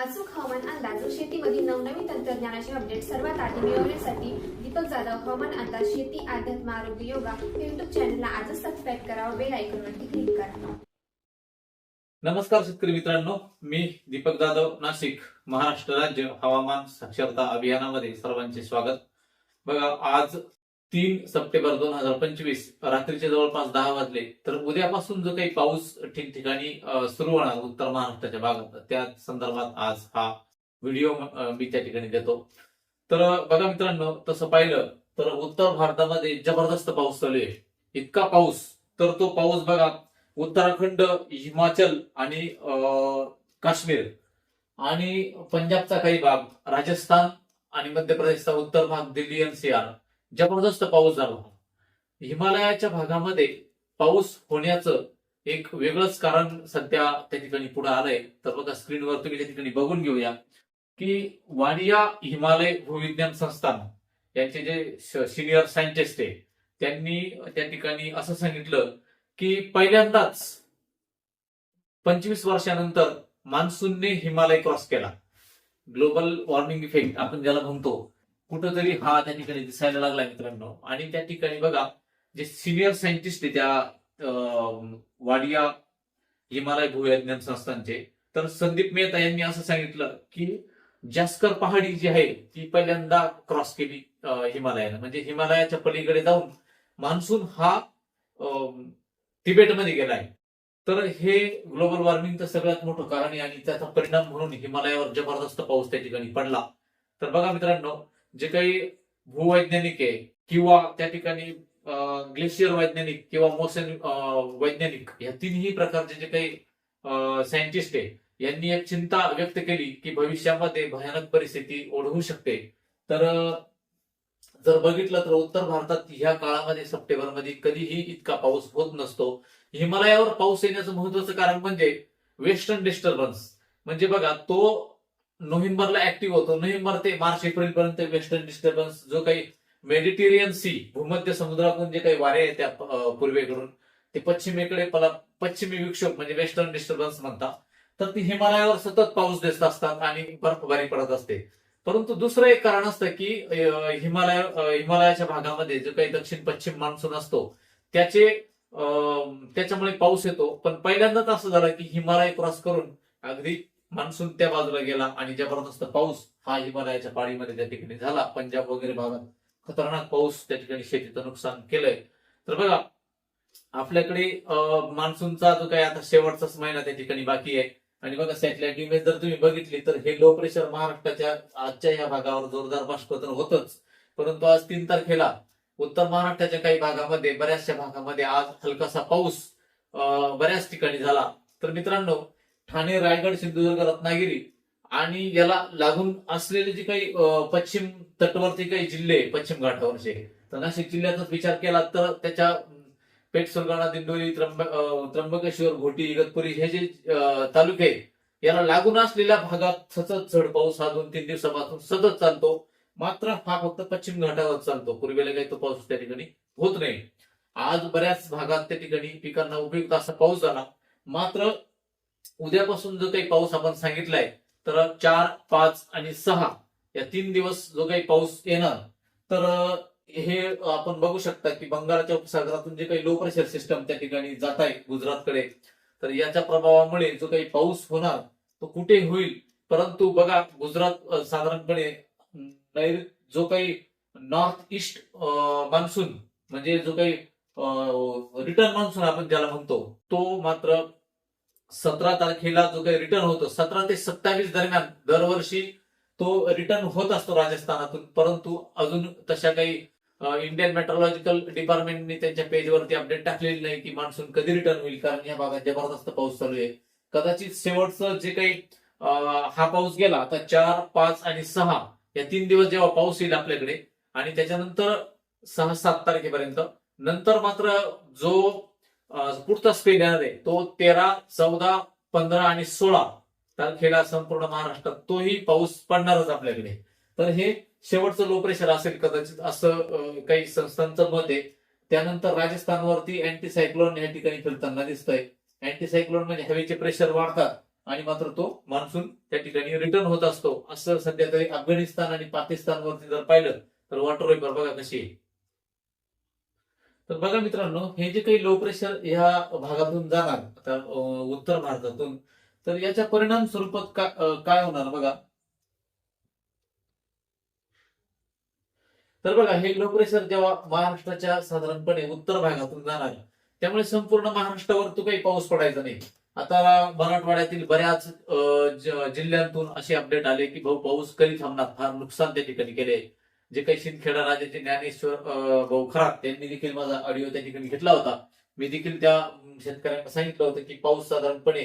अचूक हवामान अंदाज व शेतीमधील नवनवीन तंत्रज्ञानाचे अपडेट सर्वात आधी मिळवण्यासाठी दीपक जाधव हवामान अंदाज शेती अध्यात्म आरोग्य योगा युट्यूब चॅनलला आजच सबस्क्राईब करा व बेल आयकॉनवरती क्लिक करा. नमस्कार शेतकरी मित्रांनो. मी दीपक जाधव नाशिक महाराष्ट्र राज्य हवामान साक्षरता अभियानामध्ये सर्वांचे स्वागत. बघा आज तीन सप्टेंबर दोन हजार पंचवीस रात्रीचे जवळपास दहा वाजले. तर उद्यापासून जो काही पाऊस ठिकठिकाणी सुरू होणार उत्तर महाराष्ट्राच्या भागात त्या संदर्भात आज हा व्हिडिओ मी त्या ठिकाणी देतो. तर बघा मित्रांनो तसं पाहिलं तर उत्तर भारतामध्ये जबरदस्त पाऊस चालू आहे. इतका पाऊस तर तो पाऊस बघा उत्तराखंड हिमाचल आणि काश्मीर आणि पंजाबचा काही भाग राजस्थान आणि मध्य प्रदेशचा उत्तर भाग दिल्ली एनसीआर जबरदस्त पाऊस झाला हिमालयाच्या भागामध्ये पाऊस होण्याचं एक वेगळंच कारण सध्या त्या ठिकाणी पुढे आलंय. तर बघा स्क्रीनवर तुम्ही त्या ठिकाणी बघून घेऊया की वाडिया हिमालय भूविज्ञान संस्थान यांचे जे सिनियर सायंटिस्ट आहे त्यांनी त्या ठिकाणी असं सांगितलं की पहिल्यांदाच पंचवीस वर्षानंतर मान्सूनने हिमालय क्रॉस केला. ग्लोबल वॉर्मिंग इफेक्ट आपण ज्याला म्हणतो कुठंतरी हा त्या ठिकाणी दिसायला लागला मित्रांनो. आणि त्या ठिकाणी बघा जे सिनियर सायंटिस्ट आहे त्या अं, वाडिया हिमालय भूविज्ञान संस्थांचे तर संदीप मेहता यांनी असं सांगितलं की जास्कर पहाडी जी आहे ती पहिल्यांदा क्रॉस केली हिमालयानं. म्हणजे हिमालयाच्या पलीकडे जाऊन मान्सून हा अं, तिबेटमध्ये गेलाय तर हे ग्लोबल वॉर्मिंगचं सगळ्यात मोठं कारण आहे आणि त्याचा परिणाम म्हणून हिमालयावर जबरदस्त पाऊस त्या ठिकाणी पडला. तर बघा मित्रांनो जे काही भूवैज्ञानिक आहे किंवा त्या ठिकाणी ग्लेशियर वैज्ञानिक किंवा मोसन वैज्ञानिक या तिन्ही प्रकारचे जे काही सायंटिस्ट आहे यांनी एक चिंता व्यक्त केली की भविष्यामध्ये भयानक परिस्थिती ओढवू शकते. तर जर बघितलं तर उत्तर भारतात ह्या काळामध्ये सप्टेंबरमध्ये कधीही इतका पाऊस होत नसतो. हिमालयावर पाऊस येण्याचं महत्वाचं कारण म्हणजे वेस्टर्न डिस्टर्बन्स. म्हणजे बघा तो नोव्हेंबरला ऍक्टिव्ह होतो. नोव्हेंबर ते मार्च एप्रिल पर्यंत वेस्टर्न डिस्टर्बन्स जो काही मेडिटेरियन सी भूमध्य समुद्रातून जे काही वारे आहेत त्या पूर्वेकडून ते पश्चिमेकडे पश्चिमी विक्षोभ म्हणजे वेस्टर्न डिस्टर्बन्स म्हणतात. तर ती हिमालयावर सतत पाऊस देत असतात आणि बर्फबारी पडत असते. परंतु दुसरं एक कारण असतं की हिमालय हिमालयाच्या भागामध्ये जो काही दक्षिण पश्चिम मान्सून असतो त्याचे त्याच्यामुळे पाऊस येतो. पण पहिल्यांदाच असं झालं की हिमालय क्रॉस करून अगदी मान्सून त्या बाजूला गेला आणि जबरदस्त पाऊस हा हिमालयाच्या पाळीमध्ये त्या ठिकाणी झाला. पंजाब वगैरे भागात खतरनाक पाऊस त्या ठिकाणी शेतीचं नुकसान केलंय. तर बघा आपल्याकडे मान्सूनचा जो काही आता शेवटचाच महिना त्या ठिकाणी बाकी आहे. आणि बघा सॅटेलाइट इमेज जर तुम्ही बघितली तर हे लो प्रेशर महाराष्ट्राच्या आजच्या या भागावर जोरदार बाष्पतन होतच. परंतु आज तीन तारखेला उत्तर महाराष्ट्राच्या काही भागामध्ये बऱ्याचशा भागामध्ये आज हलकासा पाऊस अं, बऱ्याच ठिकाणी झाला. तर मित्रांनो ठाणे रायगड सिंधुदुर्ग रत्नागिरी आणि याला लागून असलेले जे काही पश्चिम तटवर्ती काही जिल्हे पश्चिम घाटावरचे. तर नाशिक जिल्ह्याचा विचार केला तर त्याच्या पेठ सुरगाणा दिंडोरी त्र्यंब त्र्यंबकेश्वर घोटी इगतपुरी हे जे तालुके आहे, याला लागून असलेल्या भागात सतत चढ पाऊस हा दोन तीन दिवसापासून सतत चालतो. मात्र हा फक्त पश्चिम घाटावर चालतो. पूर्वेला काही तो पाऊस त्या ठिकाणी होत नाही. आज बऱ्याच भागात त्या ठिकाणी पिकांना उपयुक्त असा पाऊस झाला. मात्र उद्यापासून जो काही पाऊस आपण सांगितलाय तर चार पाच आणि सहा या तीन दिवस जो काही पाऊस येणार तर हे आपण बघू शकता की बंगालच्या उपसागरातून जे काही लो प्रेशर सिस्टम त्या ठिकाणी जात आहे गुजरातकडे तर याच्या प्रभावामुळे जो काही पाऊस होणार तो कुठे होईल? परंतु बघा गुजरात साधारणपणे जो काही नॉर्थ ईस्ट मान्सून म्हणजे जो काही रिटर्न मान्सून आपण ज्याला म्हणतो तो मात्र सतरा तारखेला जो काही रिटर्न होतो सतरा ते सत्तावीस दरम्यान दरवर्षी तो रिटर्न होत असतो राजस्थानातून. परंतु अजून तशा काही इंडियन मेट्रोलॉजिकल डिपार्टमेंटने त्यांच्या पेजवरती अपडेट टाकलेली नाही की मान्सून कधी रिटर्न होईल. कारण या भागात जबरदस्त पाऊस चालू आहे. कदाचित शेवटचं जे काही हा पाऊस गेला आता चार पाच आणि सहा या तीन दिवस जेव्हा पाऊस येईल आपल्याकडे आणि त्याच्यानंतर सहा सात तारखेपर्यंत नंतर मात्र जो पुढचा स्पेल येणार आहे तो तेरा चौदा पंधरा आणि सोळा तारखेला संपूर्ण महाराष्ट्रात तोही पाऊस पडणारच आपल्याकडे. तर हे शेवटचं लो प्रेशर असेल कदाचित असं काही संस्थांचं मत आहे. त्यानंतर राजस्थानवरती अँटी सायक्लोन या ठिकाणी फिरताना दिसतंय. अँटी सायक्लोन म्हणजे हवेचे प्रेशर वाढतात आणि मात्र तो मान्सून त्या ठिकाणी रिटर्न होत असतो. असं सध्या तरी अफगाणिस्तान आणि पाकिस्तानवरती जर पाहिलं तर वॉटर वेपर बघा कशी आहे. तर बघा मित्रांनो हे जे काही लो प्रेशर ह्या भागातून जाणार आता उत्तर भारतातून तर याच्या परिणाम स्वरूपात काय होणार बघा? तर बघा हे लो प्रेशर जेव्हा महाराष्ट्राच्या साधारणपणे उत्तर भागातून जाणार त्यामुळे संपूर्ण महाराष्ट्रावर तो काही पाऊस पडायचा नाही. आता मराठवाड्यातील बऱ्याच अं, जिल्ह्यांतून असे अपडेट आले की भाऊ पाऊस कधी थांबणार? फार नुकसान त्या ठिकाणी केले जे काही शिंदखेडा राजाचे ज्ञानेश्वर अं, त्यांनी देखील माझा ऑडिओ त्या ठिकाणी घेतला होता. मी देखील त्या शेतकऱ्यांना सांगितलं होतं की पाऊस साधारणपणे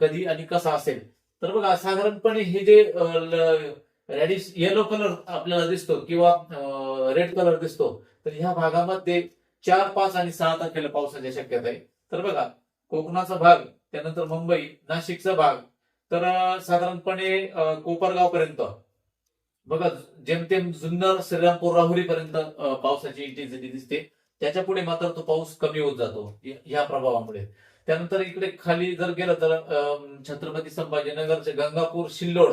कधी आणि कसा असेल. तर बघा साधारणपणे हे जे रेडिश येलो कलर आपल्याला दिसतो किंवा रेड कलर दिसतो तर ह्या भागामध्ये चार पाच आणि सहा तारखेला पावसाची शक्यता आहे. तर बघा कोकणाचा भाग त्यानंतर मुंबई नाशिकचा भाग तर साधारणपणे कोपरगाव पर्यंत बघा जेमतेम जुन्नर श्रीरामपूर राहुरी पर्यंत पावसाची इंटेन्सिटी दिसते. त्याच्या पुढे मात्र तो पाऊस कमी होत जातो या ह्या प्रभावामुळे. त्यानंतर इकडे खाली जर गेलं तर अं, छत्रपती संभाजीनगरचे गंगापूर शिल्लोड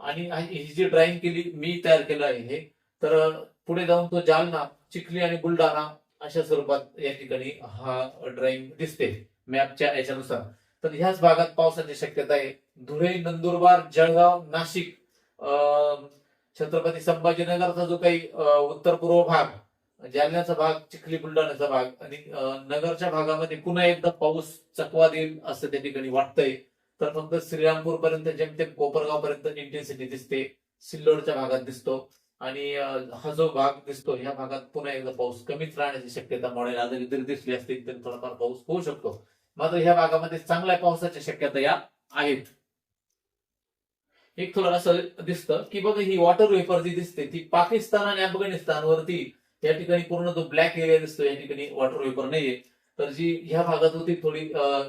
आणि ही जी ड्रॉइंग केली मी तयार केलं आहे हे तर पुढे जाऊन तो जालना चिखली आणि बुलढाणा अशा स्वरूपात या ठिकाणी हा ड्रॉइंग दिसते मॅपच्या याच्यानुसार. तर ह्याच भागात पावसाची शक्यता आहे. धुळे नंदुरबार जळगाव नाशिक अं, छत्रपती संभाजीनगरचा जो काही उत्तर पूर्व भाग जालन्याचा भाग चिखली बुलढाण्याचा भाग आणि नगरच्या भागामध्ये पुन्हा एकदा पाऊस चकवा देईल असं त्या ठिकाणी वाटतंय. तर फक्त श्रीरामपूर पर्यंत जेमतेम कोपरगाव पर्यंत इंटेन्सिटी दिसते सिल्लोडच्या भागात दिसतो आणि हा जो भाग दिसतो ह्या भागात पुन्हा एकदा पाऊस कमीच राहण्याची शक्यता मॉडेल आजारी जरी दिसली असतील तरी थोडाफार पाऊस होऊ शकतो. मात्र ह्या भागामध्ये चांगल्या पावसाच्या शक्यता या आहेत. एक थोडं असं दिसतं की बघा ही वॉटर वेपर जी दिसते ती पाकिस्तान आणि अफगाणिस्तानवरती या ठिकाणी पूर्ण जो ब्लॅक एरिया दिसतो या ठिकाणी वॉटर वेपर नाहीये. तर जी ह्या भागात होती थोडी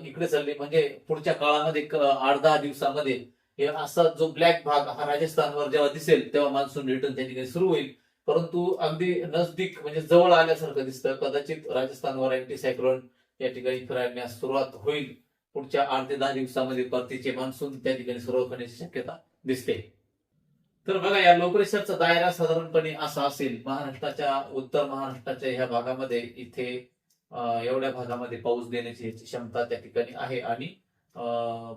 इकडे चालली म्हणजे पुढच्या काळामध्ये आठ दहा दिवसामध्ये असा जो ब्लॅक भाग हा राजस्थानवर जेव्हा दिसेल तेव्हा मान्सून रिटर्न त्या ठिकाणी सुरू होईल. परंतु अगदी नजदीक म्हणजे जवळ आल्यासारखं दिसतं. कदाचित राजस्थानवर अँटीसायक्लोन या ठिकाणी फिरण्यास सुरुवात होईल. पुढच्या आठ ते दहा दिवसामध्ये परतीचे मान्सून त्या ठिकाणी सुरुवात होण्याची शक्यता दिसते. तर बघा या लोकरेशरचा दायरा साधारणपणे असा असेल महाराष्ट्राच्या उत्तर महाराष्ट्राच्या ह्या भागामध्ये इथे एवढ्या भागामध्ये पाऊस देण्याची क्षमता त्या ठिकाणी आहे आणि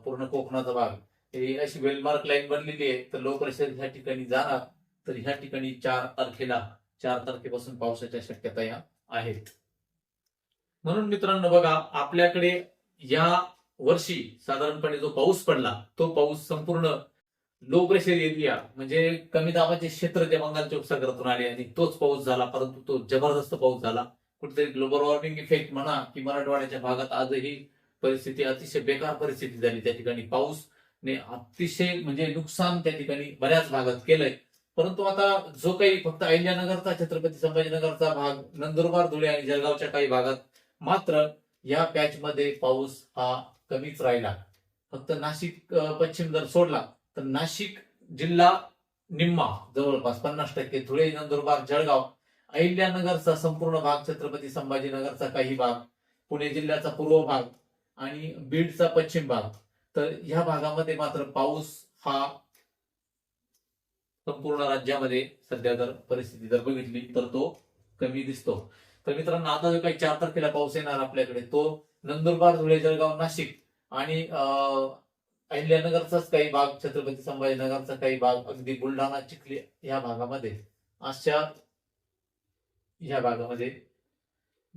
पूर्ण कोकणाचा भाग. ही अशी वेलमार्क लाईन बनलेली आहे तर लो ह्या ठिकाणी जाणार तर ह्या ठिकाणी चार तारखेला चार तारखेपासून पावसाच्या शक्यता या आहेत. म्हणून मित्रांनो बघा आपल्याकडे या वर्षी साधारणपणे जो पाऊस पडला तो पाऊस संपूर्ण लो प्रेशर एरिया म्हणजे कमी दाबाचे क्षेत्र जे बंगालच्या उपसागरातून आले आणि तोच पाऊस झाला परंतु तो जबरदस्त पाऊस झाला. कुठेतरी ग्लोबल वॉर्मिंग इफेक्ट म्हणा की मराठवाड्याच्या भागात आजही परिस्थिती अतिशय बेकार परिस्थिती झाली त्या ठिकाणी. पाऊस ने अतिशय म्हणजे नुकसान त्या ठिकाणी बऱ्याच भागात केलंय. परंतु आता जो काही फक्त अहिल्यानगरचा छत्रपती संभाजीनगरचा भाग नंदुरबार धुळे आणि जळगावच्या काही भागात मात्र या पॅच मध्ये पाऊस हा कमीच राहिला. फक्त नाशिक पश्चिम जर सोडला तर नाशिक जिल्हा निम्मा जवळपास पन्नास टक्के धुळे नंदुरबार जळगाव अहिल्यानगरचा संपूर्ण भाग छत्रपती संभाजीनगरचा काही भाग पुणे जिल्ह्याचा पूर्व भाग आणि बीडचा पश्चिम भाग. तर ह्या भागामध्ये मात्र पाऊस हा संपूर्ण राज्यामध्ये सध्या जर परिस्थिती जर बघितली तर तो कमी दिसतो. तर मित्रांनो आता जो काही चार तारखेला पाऊस येणार आपल्याकडे तो नंदुरबार धुळे जळगाव नाशिक आणि अं, अहिल्यानगरचाच काही भाग छत्रपती संभाजीनगरचा काही भाग अगदी बुलढाणा चिखली या भागामध्ये. अशा या भागामध्ये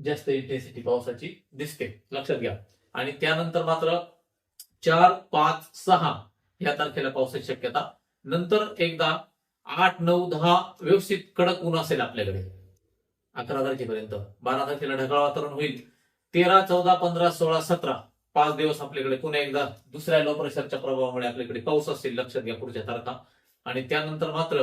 जास्त इंटेन्सिटी पावसाची दिसते. लक्षात घ्या. आणि त्यानंतर मात्र चार पाच सहा या तारखेला पावसाची शक्यता. नंतर एकदा आठ नऊ दहा व्यवस्थित कडक ऊन असेल आपल्याकडे. अकरा तारखेपर्यंत. बारा तारखेला ढगाळ वातावरण होईल. तेरा चौदा पंधरा सोळा सतरा पाच दिवस आपल्याकडे पुन्हा एकदा दुसऱ्या लो प्रेशरच्या प्रभावामुळे आपल्याकडे पाऊस असेल लक्षात घ्या पुढच्या तारखा. आणि त्यानंतर मात्र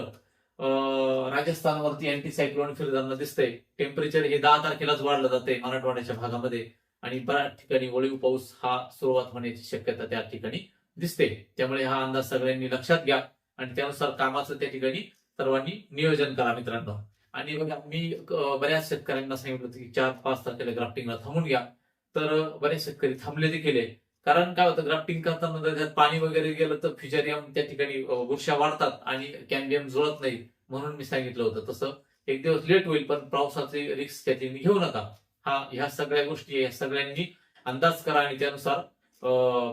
अं, राजस्थानवरती अँटी सायक्लोन फिरताना दिसतंय. टेम्परेचर हे दहा तारखेलाच वाढलं जाते मराठवाड्याच्या भागामध्ये. आणि बऱ्याच ठिकाणी वळीव पाऊस हा सुरुवात होण्याची शक्यता त्या ठिकाणी दिसते. त्यामुळे हा अंदाज सगळ्यांनी लक्षात घ्या. आणि त्यानुसार कामाचं त्या ठिकाणी सर्वांनी नियोजन करा मित्रांनो. आणि बघा मी बऱ्याच शेतकऱ्यांना सांगितलं होतं की चार पाच तारखेला ग्राफ्टिंगला थांबून घ्या. तर बरेच शेतकरी थांबले देखील आहे. कारण काय होतं ग्राफ्टिंग करताना जर त्यात पाणी वगैरे गेलं तर फिशरियम त्या ठिकाणी बुरशा वाढतात आणि कॅम्बियम जुळत नाही म्हणून मी सांगितलं होतं. तसं एक दिवस लेट होईल पण पावसाची रिस्क त्या घेऊ नका. हा ह्या सगळ्या गोष्टी या सगळ्यांनी अंदाज करा आणि त्यानुसार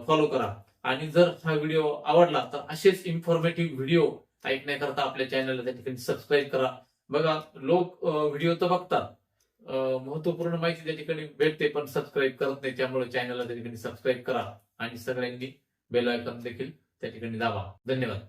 फॉलो करा. आणि जर हा व्हिडिओ आवडला तर असेच इन्फॉर्मेटिव्ह व्हिडिओ ऐकण्याकरता आपल्या चॅनलला त्या ठिकाणी सबस्क्राईब करा. बघा लोक व्हिडिओ तर बघतात महत्त्वपूर्ण माहिती त्या ठिकाणी भेटते पण सबस्क्राईब करत नाही त्यामुळे चॅनलला त्या ठिकाणी सबस्क्राईब करा. आणि सगळ्यांनी बेल आयकॉन देखील त्या ठिकाणी दाबा. धन्यवाद.